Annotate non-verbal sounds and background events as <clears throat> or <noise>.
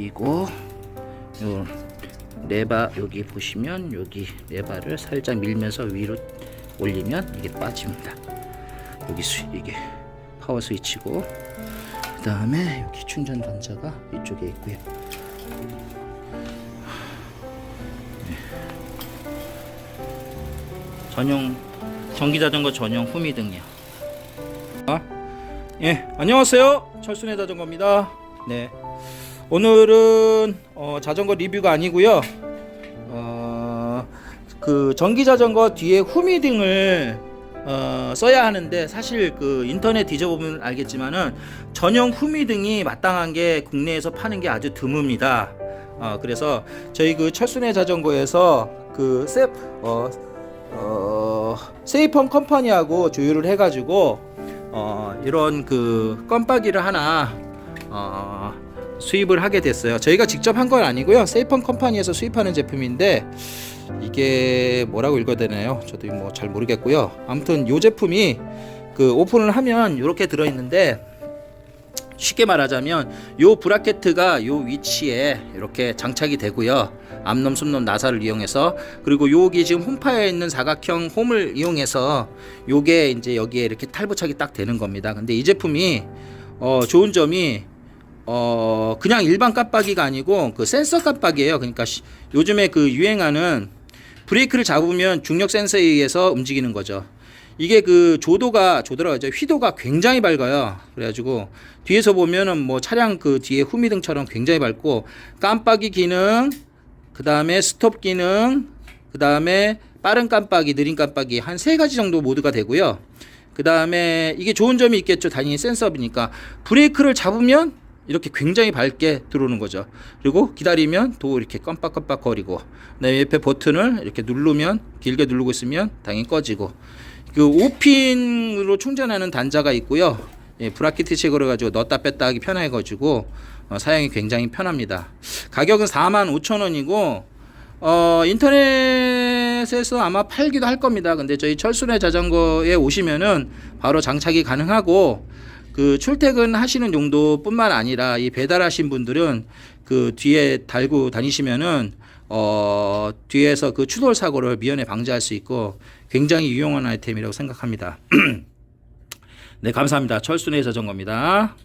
끼고 요 레바 여기 보시면 여기 레바를 살짝 밀면서 위로 올리면 이게 빠집니다. 여기 수 이게 파워 스위치고 그 다음에 여기 충전 단자가 이쪽에 있고요. 네. 전용 전기 자전거 전용 후미등이요. 아, 예, 안녕하세요. 철순의 자전거입니다. 네. 오늘은 어, 자전거 리뷰가 아니고요. 어, 그 전기 자전거 뒤에 후미등을 어, 써야 하는데 사실 그 인터넷 뒤져보면 알겠지만은 전용 후미등이 마땅한 게 국내에서 파는 게 아주 드뭅니다. 어, 그래서 저희 그 철순의 자전거에서 그 세, 어, 어, 세이펀 컴퍼니하고 조율을 해가지고 어, 이런 그 껌박이를 하나 어, 수입을 하게 됐어요. 저희가 직접 한 건 아니고요. 세이펀 컴퍼니에서 수입하는 제품인데 이게 뭐라고 읽어야 되나요? 저도 뭐 잘 모르겠고요. 아무튼 이 제품이 그 오픈을 하면 이렇게 들어 있는데 쉽게 말하자면 요 브라켓트가 요 위치에 이렇게 장착이 되고요. 암놈, 숨놈, 나사를 이용해서 그리고 여기 지금 홈파에 있는 사각형 홈을 이용해서 요게 이제 여기에 이렇게 탈부착이 딱 되는 겁니다. 근데 이 제품이 어 좋은 점이 어 그냥 일반 깜빡이가 아니고 그 센서 깜빡이에요. 그러니까 시- 요즘에 그 유행하는 브레이크를 잡으면 중력 센서에 의해서 움직이는 거죠. 이게 그 조도가 조도라고 하죠. 휘도가 굉장히 밝아요. 그래가지고 뒤에서 보면은 뭐 차량 그 뒤에 후미등처럼 굉장히 밝고 깜빡이 기능, 그 다음에 스톱 기능, 그 다음에 빠른 깜빡이, 느린 깜빡이 한 세 가지 정도 모드가 되고요. 그 다음에 이게 좋은 점이 있겠죠. 당연히 센서니까 브레이크를 잡으면 이렇게 굉장히 밝게 들어오는 거죠. 그리고 기다리면 또 이렇게 깜빡깜빡 거리고, 그다음에 옆에 버튼을 이렇게 누르면 길게 누르고 있으면 당연히 꺼지고, 그 5핀으로 충전하는 단자가 있고요. 예, 브라켓 식으로 가지고 넣었다 뺐다 하기 편해 가지고 어, 사용이 굉장히 편합니다. 가격은 45,000원이고 어, 인터넷에서 아마 팔기도 할 겁니다. 근데 저희 철순의 자전거에 오시면은 바로 장착이 가능하고 그 출퇴근 하시는 용도뿐만 아니라 이 배달하신 분들은 그 뒤에 달고 다니시면은 어 뒤에서 그 추돌 사고를 미연에 방지할 수 있고 굉장히 유용한 아이템이라고 생각합니다. <clears throat> 네 감사합니다. 철순의 자전거입니다.